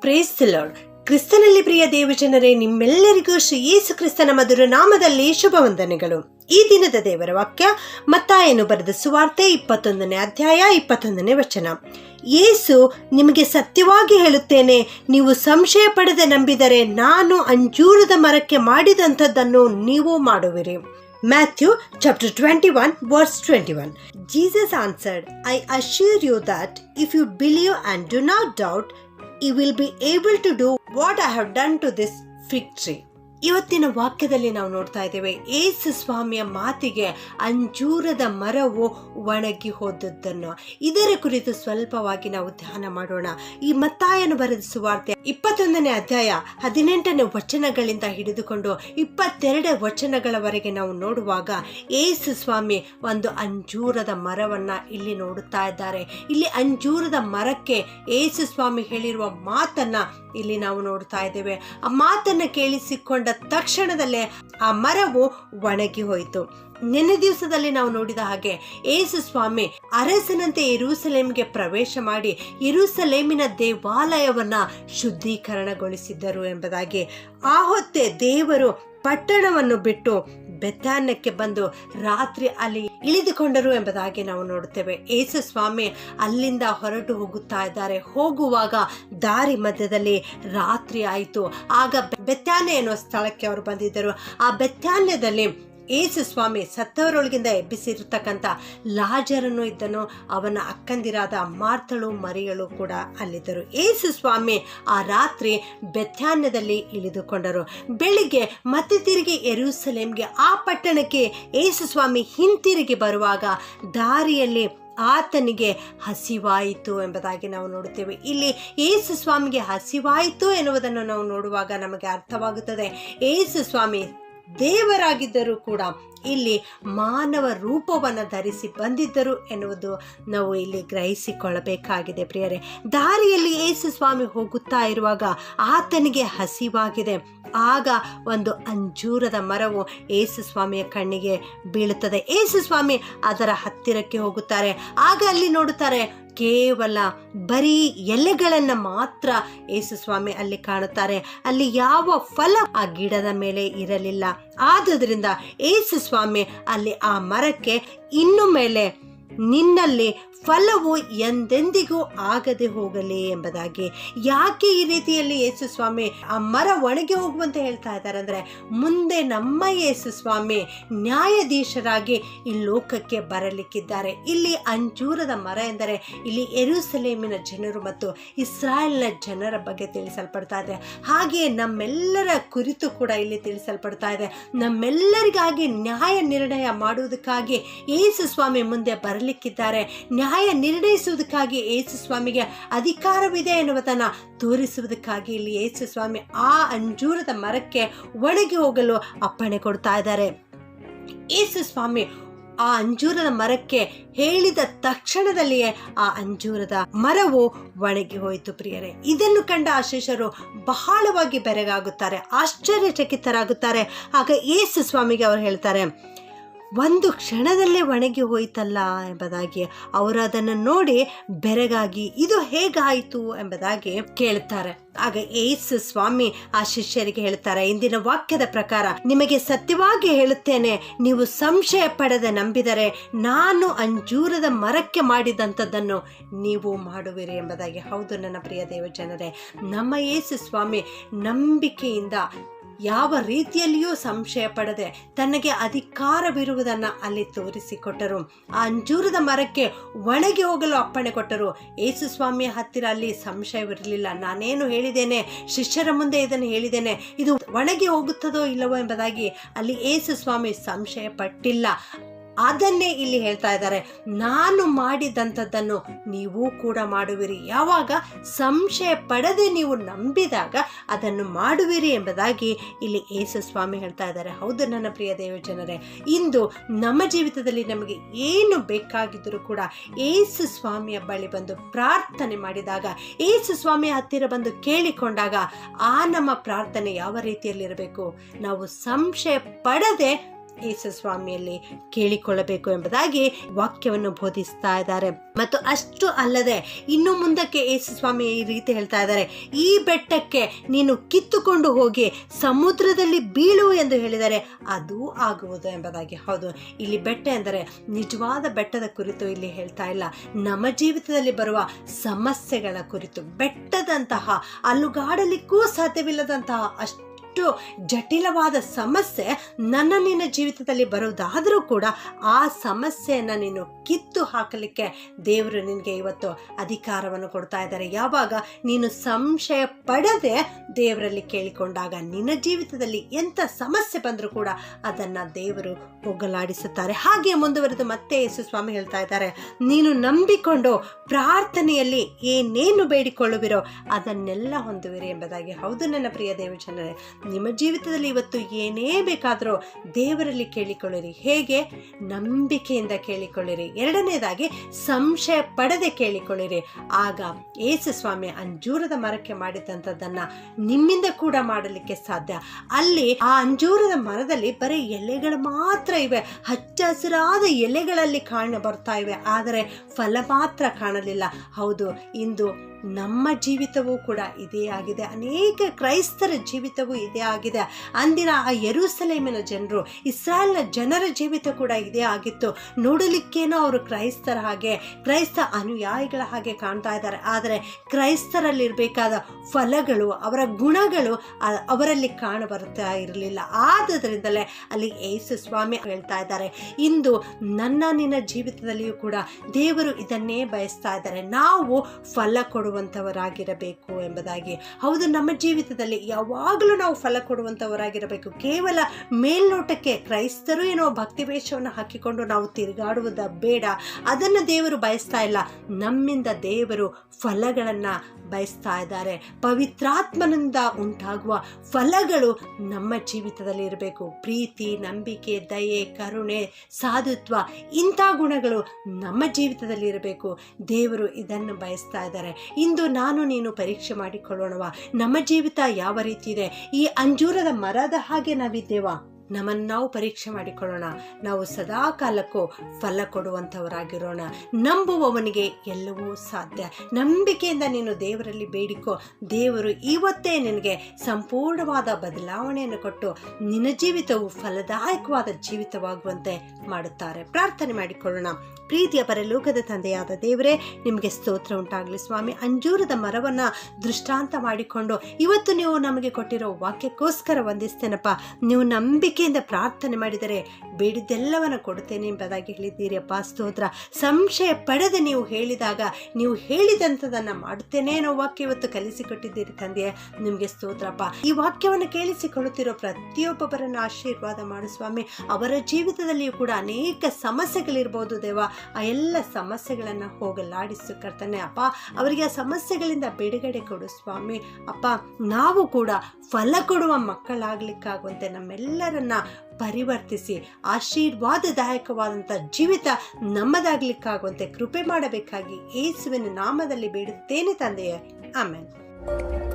Praise lord ಕ್ರಿಸ್ತನಲ್ಲಿ ಪ್ರಿಯ ದೇವಜನರೇ, ನಿಮ್ಮೆಲ್ಲರಿಗೂ ಶ್ರೀ ಯೇಸು ಕ್ರಿಸ್ತನ ಮಧುರ ನಾಮದಲ್ಲಿ ಶುಭ ವಂದನೆಗಳು. ಈ ದಿನದ ದೇವರ ವಾಕ್ಯ, ಮತ್ತಾಯನು ಬರೆದ ಸುವಾರ್ತೆ ಇಪ್ಪತ್ತೊಂದನೇ ಅಧ್ಯಾಯ ಇಪ್ಪತ್ತೊಂದನೇ ವಚನ. ಯೇಸು ನಿಮಗೆ ಸತ್ಯವಾಗಿ ಹೇಳುತ್ತೇನೆ, ನೀವು ಸಂಶಯ ಪಡೆದೆ ನಂಬಿದರೆ ನಾನು ಅಂಜೂರದ ಮರಕ್ಕೆ ಮಾಡಿದಂಥದ್ದನ್ನು ನೀವು ಮಾಡುವಿರಿ. Matthew chapter 21 twenty 21 Jesus answered I assure you that if you believe and do not doubt you will be able to do what I have done to this fig tree ಇವತ್ತಿನ ವಾಕ್ಯದಲ್ಲಿ ನಾವು ನೋಡ್ತಾ ಇದ್ದೇವೆ, ಏಸು ಸ್ವಾಮಿಯ ಮಾತಿಗೆ ಅಂಜೂರದ ಮರವು ಒಣಗಿ ಹೋದದ್ದನ್ನು. ಇದರ ಕುರಿತು ಸ್ವಲ್ಪವಾಗಿ ನಾವು ಧ್ಯಾನ ಮಾಡೋಣ. ಈ ಮತ್ತಾಯನ ಬರೆದ ಸುವಾರ್ತೆ ಇಪ್ಪತ್ತೊಂದನೇ ಅಧ್ಯಾಯ ಹದಿನೆಂಟನೇ ವಚನಗಳಿಂದ ಹಿಡಿದುಕೊಂಡು ಇಪ್ಪತ್ತೆರಡು ವಚನಗಳವರೆಗೆ ನಾವು ನೋಡುವಾಗ ಏಸು ಸ್ವಾಮಿ ಒಂದು ಅಂಜೂರದ ಮರವನ್ನ ಇಲ್ಲಿ ನೋಡುತ್ತಾ ಇದ್ದಾರೆ. ಇಲ್ಲಿ ಅಂಜೂರದ ಮರಕ್ಕೆ ಏಸು ಸ್ವಾಮಿ ಹೇಳಿರುವ ಮಾತನ್ನ ಇಲ್ಲಿ ನಾವು ನೋಡ್ತಾ ಇದ್ದೇವೆ. ಆ ಮಾತನ್ನ ಕೇಳಿಸಿಕೊಂಡ ತಕ್ಷಣದಲ್ಲೇ ಆ ಮರವು ಒಣಗಿ ಹೋಯಿತು. ನಿನ್ನೆ ದಿವಸದಲ್ಲಿ ನಾವು ನೋಡಿದ ಹಾಗೆ ಏಸು ಸ್ವಾಮಿ ಅರಸನಂತೆ ಇರುಸಲೇಮ್ಗೆ ಪ್ರವೇಶ ಮಾಡಿ ಇರುಸಲೇಮಿನ ದೇವಾಲಯವನ್ನ ಶುದ್ಧೀಕರಣಗೊಳಿಸಿದ್ದರು ಎಂಬುದಾಗಿ. ಆ ಹೊತ್ತೆ ದೇವರು ಪಟ್ಟಣವನ್ನು ಬಿಟ್ಟು ಬೆತ್ತಾನ್ಯಕ್ಕೆ ಬಂದು ರಾತ್ರಿ ಅಲ್ಲಿ ಇಳಿದುಕೊಂಡರು ಎಂಬುದಾಗಿ ನಾವು ನೋಡುತ್ತೇವೆ. ಏಸು ಸ್ವಾಮಿ ಅಲ್ಲಿಂದ ಹೊರಟು ಹೋಗುತ್ತಾ ಇದ್ದಾರೆ. ಹೋಗುವಾಗ ದಾರಿ ಮಧ್ಯದಲ್ಲಿ ರಾತ್ರಿ ಆಯಿತು. ಆಗ ಬೆತ್ತಾನೆ ಎನ್ನುವ ಸ್ಥಳಕ್ಕೆ ಅವರು ಬಂದಿದ್ದರು. ಆ ಬೆತ್ತಾನ್ಯದಲ್ಲಿ ಏಸು ಸ್ವಾಮಿ ಸತ್ತವರೊಳಗಿಂದ ಎಬ್ಬಿಸಿರ್ತಕ್ಕಂಥ ಲಾಜರನ್ನು ಇದ್ದನು. ಅವನ ಅಕ್ಕಂದಿರಾದ ಮಾರ್ತಳು ಮರಿಯಳು ಕೂಡ ಅಲ್ಲಿದ್ದರು. ಏಸು ಸ್ವಾಮಿ ಆ ರಾತ್ರಿ ಬೆಥಾನ್ಯದಲ್ಲಿ ಇಳಿದುಕೊಂಡರು. ಬೆಳಿಗ್ಗೆ ಮತ್ತೆ ತಿರುಗಿ ಎರುಸಲೇಮ್ಗೆ ಆ ಪಟ್ಟಣಕ್ಕೆ ಏಸು ಸ್ವಾಮಿ ಹಿಂತಿರುಗಿ ಬರುವಾಗ ದಾರಿಯಲ್ಲಿ ಆತನಿಗೆ ಹಸಿವಾಯಿತು ಎಂಬುದಾಗಿ ನಾವು ನೋಡುತ್ತೇವೆ. ಇಲ್ಲಿ ಏಸು ಸ್ವಾಮಿಗೆ ಹಸಿವಾಯಿತು ಎನ್ನುವುದನ್ನು ನಾವು ನೋಡುವಾಗ ನಮಗೆ ಅರ್ಥವಾಗುತ್ತದೆ. ಏಸು ಸ್ವಾಮಿ ದೇವರಾಗಿದ್ದರೂ ಕೂಡ ಇಲ್ಲಿ ಮಾನವ ರೂಪವನ್ನು ಧರಿಸಿ ಬಂದಿದ್ದರು ಎನ್ನುವುದು ನಾವು ಇಲ್ಲಿ ಗ್ರಹಿಸಿಕೊಳ್ಳಬೇಕಾಗಿದೆ ಪ್ರಿಯರೇ. ದಾರಿಯಲ್ಲಿ ಏಸು ಸ್ವಾಮಿ ಹೋಗುತ್ತಾ ಇರುವಾಗ ಆತನಿಗೆ ಹಸಿವಾಗಿದೆ. ಆಗ ಒಂದು ಅಂಜೂರದ ಮರವು ಏಸು ಸ್ವಾಮಿಯ ಕಣ್ಣಿಗೆ ಬೀಳುತ್ತದೆ. ಏಸು ಸ್ವಾಮಿ ಅದರ ಹತ್ತಿರಕ್ಕೆ ಹೋಗುತ್ತಾರೆ. ಆಗ ಅಲ್ಲಿ ನೋಡುತ್ತಾರೆ, ಕೇವಲ ಬರೀ ಎಲೆಗಳನ್ನು ಮಾತ್ರ ಏಸು ಸ್ವಾಮಿ ಅಲ್ಲಿ ಕಾಣುತ್ತಾರೆ. ಅಲ್ಲಿ ಯಾವ ಫಲ ಆ ಗಿಡದ ಮೇಲೆ ಇರಲಿಲ್ಲ. ಆದುದರಿಂದ ಏಸು ಸ್ವಾಮಿ ಅಲ್ಲಿ ಆ ಮರಕ್ಕೆ ಇನ್ನು ಮೇಲೆ ನಿನ್ನಲ್ಲಿ ಫಲವು ಎಂದೆಂದಿಗೂ ಆಗದೆ ಹೋಗಲಿ ಎಂಬುದಾಗಿ. ಯಾಕೆ ಈ ರೀತಿಯಲ್ಲಿ ಯೇಸು ಸ್ವಾಮಿ ಆ ಮರ ಒಣಗಿ ಹೋಗುವಂತೆ ಹೇಳ್ತಾ ಇದ್ದಾರೆ ಅಂದ್ರೆ, ಮುಂದೆ ನಮ್ಮ ಯೇಸು ಸ್ವಾಮಿ ನ್ಯಾಯಾಧೀಶರಾಗಿ ಈ ಲೋಕಕ್ಕೆ ಬರಲಿಕ್ಕಿದ್ದಾರೆ. ಇಲ್ಲಿ ಅಂಜೂರದ ಮರ ಎಂದರೆ, ಇಲ್ಲಿ ಎರುಸಲೇಮಿನ ಜನರು ಮತ್ತು ಇಸ್ರಾಯೇಲ್ನ ಜನರ ಬಗ್ಗೆ ತಿಳಿಸಲ್ಪಡ್ತಾ ಇದೆ. ಹಾಗೆಯೇ ನಮ್ಮೆಲ್ಲರ ಕುರಿತು ಕೂಡ ಇಲ್ಲಿ ತಿಳಿಸಲ್ಪಡ್ತಾ ಇದೆ. ನಮ್ಮೆಲ್ಲರಿಗಾಗಿ ನ್ಯಾಯ ನಿರ್ಣಯ ಮಾಡುವುದಕ್ಕಾಗಿ ಯೇಸು ಸ್ವಾಮಿ ಮುಂದೆ ಬರಲಿಕ್ಕಿದ್ದಾರೆ. ನ್ಯಾಯ ನಿರ್ಣಯಿಸುವುದಕ್ಕಾಗಿ ಏಸು ಸ್ವಾಮಿಗೆ ಅಧಿಕಾರವಿದೆ ಎನ್ನುವುದನ್ನು ತೋರಿಸುವುದಕ್ಕಾಗಿ ಇಲ್ಲಿ ಏಸು ಸ್ವಾಮಿ ಆ ಅಂಜೂರದ ಮರಕ್ಕೆ ಒಣಗಿ ಹೋಗಲು ಅಪ್ಪಣೆ ಕೊಡ್ತಾ ಇದ್ದಾರೆ. ಏಸು ಸ್ವಾಮಿ ಆ ಅಂಜೂರದ ಮರಕ್ಕೆ ಹೇಳಿದ ತಕ್ಷಣದಲ್ಲಿಯೇ ಆ ಅಂಜೂರದ ಮರವು ಒಣಗಿ ಹೋಯಿತು ಪ್ರಿಯರೇ. ಇದನ್ನು ಕಂಡ ಆ ಬಹಳವಾಗಿ ಬೆರಗಾಗುತ್ತಾರೆ, ಆಶ್ಚರ್ಯಚಕಿತರಾಗುತ್ತಾರೆ. ಆಗ ಏಸು ಸ್ವಾಮಿಗೆ ಅವರು ಹೇಳ್ತಾರೆ ಒಂದು ಕ್ಷಣದಲ್ಲೇ ಒಣಗಿ ಹೋಯ್ತಲ್ಲ ಎಂಬುದಾಗಿ ಅವರು ಅದನ್ನು ನೋಡಿ ಬೆರಗಾಗಿ ಇದು ಹೇಗಾಯಿತು ಎಂಬುದಾಗಿ ಕೇಳ್ತಾರೆ ಆಗ ಏಸು ಸ್ವಾಮಿ ಆ ಶಿಷ್ಯರಿಗೆ ಹೇಳ್ತಾರೆ ಇಂದಿನ ವಾಕ್ಯದ ಪ್ರಕಾರ ನಿಮಗೆ ಸತ್ಯವಾಗಿ ಹೇಳುತ್ತೇನೆ, ನೀವು ಸಂಶಯ ಪಡೆದ ನಂಬಿದರೆ ನಾನು ಅಂಜೂರದ ಮರಕ್ಕೆ ಮಾಡಿದಂಥದ್ದನ್ನು ನೀವು ಮಾಡುವಿರಿ ಎಂಬುದಾಗಿ. ಹೌದು ನನ್ನ ಪ್ರಿಯ ದೇವಜನರೇ, ನಮ್ಮ ಏಸು ಸ್ವಾಮಿ ನಂಬಿಕೆಯಿಂದ ಯಾವ ರೀತಿಯಲ್ಲಿಯೂ ಸಂಶಯ ಪಡದೆ ತನಗೆ ಅಧಿಕಾರವಿರುವುದನ್ನು ಅಲ್ಲಿ ತೋರಿಸಿಕೊಟ್ಟರು. ಆ ಅಂಜೂರದ ಮರಕ್ಕೆ ಒಣಗಿ ಹೋಗಲು ಅಪ್ಪಣೆ ಕೊಟ್ಟರು. ಏಸು ಸ್ವಾಮಿಯ ಹತ್ತಿರ ಅಲ್ಲಿ ಸಂಶಯವಿರಲಿಲ್ಲ. ನಾನೇನು ಹೇಳಿದ್ದೇನೆ? ಶಿಷ್ಯರ ಮುಂದೆ ಇದನ್ನು ಹೇಳಿದ್ದೇನೆ. ಇದು ಒಣಗಿ ಹೋಗುತ್ತದೋ ಇಲ್ಲವೋ ಎಂಬುದಾಗಿ ಅಲ್ಲಿ ಯೇಸುಸ್ವಾಮಿ ಸ್ವಾಮಿ ಸಂಶಯ ಪಟ್ಟಿಲ್ಲ ಅದನ್ನೇ ಇಲ್ಲಿ ಹೇಳ್ತಾ ಇದ್ದಾರೆ. ನಾನು ಮಾಡಿದಂಥದ್ದನ್ನು ನೀವು ಕೂಡ ಮಾಡುವಿರಿ. ಯಾವಾಗ ಸಂಶಯ ಪಡೆದೆ ನೀವು ನಂಬಿದಾಗ ಅದನ್ನು ಮಾಡುವಿರಿ ಎಂಬುದಾಗಿ ಇಲ್ಲಿ ಏಸು ಸ್ವಾಮಿ ಹೇಳ್ತಾ ಇದ್ದಾರೆ. ಹೌದು ನನ್ನ ಪ್ರಿಯ ದೇವಜನರೇ ಇಂದು ನಮ್ಮ ಜೀವಿತದಲ್ಲಿ ನಮಗೆ ಏನು ಬೇಕಾಗಿದ್ದರೂ ಕೂಡ ಏಸು ಸ್ವಾಮಿಯ ಬಳಿ ಬಂದು ಪ್ರಾರ್ಥನೆ ಮಾಡಿದಾಗ ಏಸು ಸ್ವಾಮಿಯ ಹತ್ತಿರ ಬಂದು ಕೇಳಿಕೊಂಡಾಗ ಆ ನಮ್ಮ ಪ್ರಾರ್ಥನೆ ಯಾವ ರೀತಿಯಲ್ಲಿರಬೇಕು? ನಾವು ಸಂಶಯ ಪಡದೆ ಯೇಸು ಸ್ವಾಮಿಯಲ್ಲಿ ಕೇಳಿಕೊಳ್ಳಬೇಕು ಎಂಬುದಾಗಿ ವಾಕ್ಯವನ್ನು ಬೋಧಿಸ್ತಾ ಇದ್ದಾರೆ. ಮತ್ತು ಅಷ್ಟು ಅಲ್ಲದೆ ಇನ್ನು ಮುಂದಕ್ಕೆ ಯೇಸು ಸ್ವಾಮಿ ಈ ರೀತಿ ಹೇಳ್ತಾ ಇದ್ದಾರೆ, ಈ ಬೆಟ್ಟಕ್ಕೆ ನೀನು ಕಿತ್ತುಕೊಂಡು ಹೋಗಿ ಸಮುದ್ರದಲ್ಲಿ ಬೀಳು ಎಂದು ಹೇಳಿದರೆ ಅದು ಆಗುವುದು ಎಂಬುದಾಗಿ. ಹೌದು, ಇಲ್ಲಿ ಬೆಟ್ಟ ಎಂದರೆ ನಿಜವಾದ ಬೆಟ್ಟದ ಕುರಿತು ಇಲ್ಲಿ ಹೇಳ್ತಾ ಇಲ್ಲ. ನಮ್ಮ ಜೀವಿತದಲ್ಲಿ ಬರುವ ಸಮಸ್ಯೆಗಳ ಕುರಿತು, ಬೆಟ್ಟದಂತಹ ಅಲ್ಲುಗಾಡಲಿಕ್ಕೂ ಸಾಧ್ಯವಿಲ್ಲದಂತಹ ಅಷ್ಟು ಜಟಿಲವಾದ ಸಮಸ್ಯೆ ನನ್ನ ನಿನ್ನ ಜೀವಿತದಲ್ಲಿ ಬರೋದಾದರೂ ಕೂಡ ಆ ಸಮಸ್ಯೆಯನ್ನು ನೀನು ಕಿತ್ತು ಹಾಕಲಿಕ್ಕೆ ದೇವರು ನಿನಗೆ ಇವತ್ತು ಅಧಿಕಾರವನ್ನು ಕೊಡ್ತಾ ಇದ್ದಾರೆ. ಯಾವಾಗ ನೀನು ಸಂಶಯ ಪಡದೆ ದೇವರಲ್ಲಿ ಕೇಳಿಕೊಂಡಾಗ ನಿನ್ನ ಜೀವಿತದಲ್ಲಿ ಎಂಥ ಸಮಸ್ಯೆ ಬಂದರೂ ಕೂಡ ಅದನ್ನು ದೇವರು ಹೋಗಲಾಡಿಸುತ್ತಾರೆ. ಹಾಗೆ ಮುಂದುವರೆದು ಮತ್ತೆ ಯೇಸು ಸ್ವಾಮಿ ಹೇಳ್ತಾ ಇದ್ದಾರೆ, ನೀನು ನಂಬಿಕೊಂಡು ಪ್ರಾರ್ಥನೆಯಲ್ಲಿ ಏನೇನು ಬೇಡಿಕೊಳ್ಳುವಿರೋ ಅದನ್ನೆಲ್ಲ ಹೊಂದುವಿರಿ ಎಂಬುದಾಗಿ. ಹೌದು ನನ್ನ ಪ್ರಿಯ ದೇವಜನರೇ ನಿಮ್ಮ ಜೀವಿತದಲ್ಲಿ ಇವತ್ತು ಏನೇ ಬೇಕಾದರೂ ದೇವರಲ್ಲಿ ಕೇಳಿಕೊಳ್ಳಿರಿ. ಹೇಗೆ? ನಂಬಿಕೆಯಿಂದ ಕೇಳಿಕೊಳ್ಳಿರಿ. ಎರಡನೇದಾಗಿ ಸಂಶಯ ಪಡೆದೆ ಕೇಳಿಕೊಳ್ಳಿರಿ. ಆಗ ಏಸು ಸ್ವಾಮಿ ಅಂಜೂರದ ಮರಕ್ಕೆ ಮಾಡಿದಂಥದ್ದನ್ನು ನಿಮ್ಮಿಂದ ಕೂಡ ಮಾಡಲಿಕ್ಕೆ ಸಾಧ್ಯ. ಅಲ್ಲಿ ಆ ಅಂಜೂರದ ಮರದಲ್ಲಿ ಬರೀ ಎಲೆಗಳು ಮಾತ್ರ ಇವೆ. ಹಚ್ಚ ಹಸಿರಾದ ಎಲೆಗಳಲ್ಲಿ ಕಾಣ ಬರ್ತಾ ಇವೆ. ಆದರೆ ಫಲ ಮಾತ್ರ ಕಾಣಲಿಲ್ಲ. ಹೌದು, ಇಂದು ನಮ್ಮ ಜೀವಿತವೂ ಕೂಡ ಇದೇ ಆಗಿದೆ. ಅನೇಕ ಕ್ರೈಸ್ತರ ಜೀವಿತವೂ ಇದೇ ಆಗಿದೆ. ಅಂದಿನ ಆ ಯರೂಸಲೇಮಿನ ಜನರು, ಇಸ್ರಾಯೇಲ್ನ ಜನರ ಜೀವಿತ ಕೂಡ ಇದೇ ಆಗಿತ್ತು. ನೋಡಲಿಕ್ಕೇನೋ ಅವರು ಕ್ರೈಸ್ತರ ಹಾಗೆ, ಕ್ರೈಸ್ತ ಅನುಯಾಯಿಗಳ ಹಾಗೆ ಕಾಣ್ತಾ ಇದ್ದಾರೆ. ಆದರೆ ಕ್ರೈಸ್ತರಲ್ಲಿರಬೇಕಾದ ಫಲಗಳು, ಅವರ ಗುಣಗಳು ಅವರಲ್ಲಿ ಕಾಣಬರ್ತಾ ಇರಲಿಲ್ಲ. ಆದ್ದರಿಂದಲೇ ಅಲ್ಲಿ ಯೇಸು ಸ್ವಾಮಿ ಹೇಳ್ತಾ ಇದ್ದಾರೆ, ಇಂದು ನನ್ನ ನಿನ್ನ ಜೀವಿತದಲ್ಲಿಯೂ ಕೂಡ ದೇವರು ಇದನ್ನೇ ಬಯಸ್ತಾ ಇದ್ದಾರೆ. ನಾವು ಫಲ ಕೊಡುವಂಥವರಾಗಿರಬೇಕು ಎಂಬುದಾಗಿ. ಹೌದು, ನಮ್ಮ ಜೀವಿತದಲ್ಲಿ ಯಾವಾಗಲೂ ನಾವು ಫಲ ಕೊಡುವಂಥವರಾಗಿರಬೇಕು. ಕೇವಲ ಮೇಲ್ನೋಟಕ್ಕೆ ಕ್ರೈಸ್ತರು ಏನೋ ಭಕ್ತಿ ವೇಷವನ್ನು ಹಾಕಿಕೊಂಡು ನಾವು ತಿರುಗಾಡುವುದ ಬೇಡ. ಅದನ್ನು ದೇವರು ಬಯಸ್ತಾ ಇಲ್ಲ. ನಮ್ಮಿಂದ ದೇವರು ಫಲಗಳನ್ನು ಬಯಸ್ತಾ ಇದ್ದಾರೆ. ಪವಿತ್ರಾತ್ಮನಿಂದ ಉಂಟಾಗುವ ಫಲಗಳು ನಮ್ಮ ಜೀವಿತದಲ್ಲಿ ಇರಬೇಕು. ಪ್ರೀತಿ, ನಂಬಿಕೆ, ದಯೆ, ಕರುಣೆ, ಸಾಧುತ್ವ, ಇಂಥ ಗುಣಗಳು ನಮ್ಮ ಜೀವಿತದಲ್ಲಿ ಇರಬೇಕು. ದೇವರು ಇದನ್ನು ಬಯಸ್ತಾ ಇದ್ದಾರೆ. ಇಂದು ನಾನು ನೀನು ಪರೀಕ್ಷೆ ಮಾಡಿಕೊಳ್ಳೋಣವ? ನಮ್ಮ ಜೀವಿತ ಯಾವ ರೀತಿ ಇದೆ? ಈ ಅಂಜೂರದ ಮರದ ಹಾಗೆ ನಾವಿದ್ದೇವಾ? ನಮ್ಮನ್ನು ನಾವು ಪರೀಕ್ಷೆ ಮಾಡಿಕೊಳ್ಳೋಣ. ನಾವು ಸದಾ ಕಾಲಕ್ಕೂ ಫಲ ಕೊಡುವಂಥವರಾಗಿರೋಣ. ನಂಬುವವನಿಗೆ ಎಲ್ಲವೂ ಸಾಧ್ಯ. ನಂಬಿಕೆಯಿಂದ ನೀನು ದೇವರಲ್ಲಿ ಬೇಡಿಕೋ. ದೇವರು ಇವತ್ತೇ ನಿನಗೆ ಸಂಪೂರ್ಣವಾದ ಬದಲಾವಣೆಯನ್ನು ಕೊಟ್ಟು ನಿನ್ನ ಜೀವಿತವು ಫಲದಾಯಕವಾದ ಜೀವಿತವಾಗುವಂತೆ ಮಾಡುತ್ತಾರೆ. ಪ್ರಾರ್ಥನೆ ಮಾಡಿಕೊಳ್ಳೋಣ. ಪ್ರೀತಿಯ ಪರಲೋಕದ ತಂದೆಯಾದ ದೇವರೇ, ನಿಮಗೆ ಸ್ತೋತ್ರ ಉಂಟಾಗಲಿ ಸ್ವಾಮಿ. ಅಂಜೂರದ ಮರವನ್ನು ದೃಷ್ಟಾಂತ ಮಾಡಿಕೊಂಡು ಇವತ್ತು ನೀವು ನಮಗೆ ಕೊಟ್ಟಿರೋ ವಾಕ್ಯಕ್ಕೋಸ್ಕರ ವಂದಿಸ್ತೇನಪ್ಪ. ನೀವು ನಂಬಿಕೆಯಿಂದ ಪ್ರಾರ್ಥನೆ ಮಾಡಿದರೆ ಬೇಡಿದ್ದೆಲ್ಲವನ್ನು ಕೊಡುತ್ತೇನೆ ಎಂಬುದಾಗಿ ಹೇಳಿದ್ದೀರಿ ಅಪ್ಪ ಸ್ತೋತ್ರ. ಸಂಶಯ ಪಡೆದ ನೀವು ಹೇಳಿದಾಗ, ನೀವು ಹೇಳಿದಂಥದನ್ನು ಮಾಡುತ್ತೇನೆ ಅನ್ನೋ ವಾಕ್ಯ ಇವತ್ತು ಕಲಿಸಿಕೊಟ್ಟಿದ್ದೀರಿ ತಂದೆಯೇ. ನಿಮಗೆ ಸ್ತೋತ್ರಪ್ಪ. ಈ ವಾಕ್ಯವನ್ನು ಕೇಳಿಸಿಕೊಳ್ಳುತ್ತಿರೋ ಪ್ರತಿಯೊಬ್ಬೊಬ್ಬರನ್ನು ಆಶೀರ್ವಾದ ಮಾಡು ಸ್ವಾಮಿ. ಅವರ ಜೀವಿತದಲ್ಲಿಯೂ ಕೂಡ ಅನೇಕ ಸಮಸ್ಯೆಗಳಿರ್ಬೋದು ದೇವ. ಆ ಎಲ್ಲ ಸಮಸ್ಯೆಗಳನ್ನು ಹೋಗಲಾಡಿಸು ಕರ್ತಾನೆ ಅಪ್ಪ. ಅವರಿಗೆ ಆ ಸಮಸ್ಯೆಗಳಿಂದ ಬಿಡುಗಡೆ ಕೊಡು ಸ್ವಾಮಿ. ಅಪ್ಪ, ನಾವು ಕೂಡ ಫಲ ಕೊಡುವ ಮಕ್ಕಳಾಗಲಿಕ್ಕಾಗುವಂತೆ ನಮ್ಮೆಲ್ಲರನ್ನ ಪರಿವರ್ತಿಸಿ ಆಶೀರ್ವಾದದಾಯಕವಾದಂಥ ಜೀವಿತ ನಮ್ಮದಾಗಲಿಕ್ಕಾಗುವಂತೆ ಕೃಪೆ ಮಾಡಬೇಕಾಗಿ ಯೇಸುವಿನ ನಾಮದಲ್ಲಿ ಬೇಡುತ್ತೇನೆ ತಂದೆಯೇ. ಆಮೇಲೆ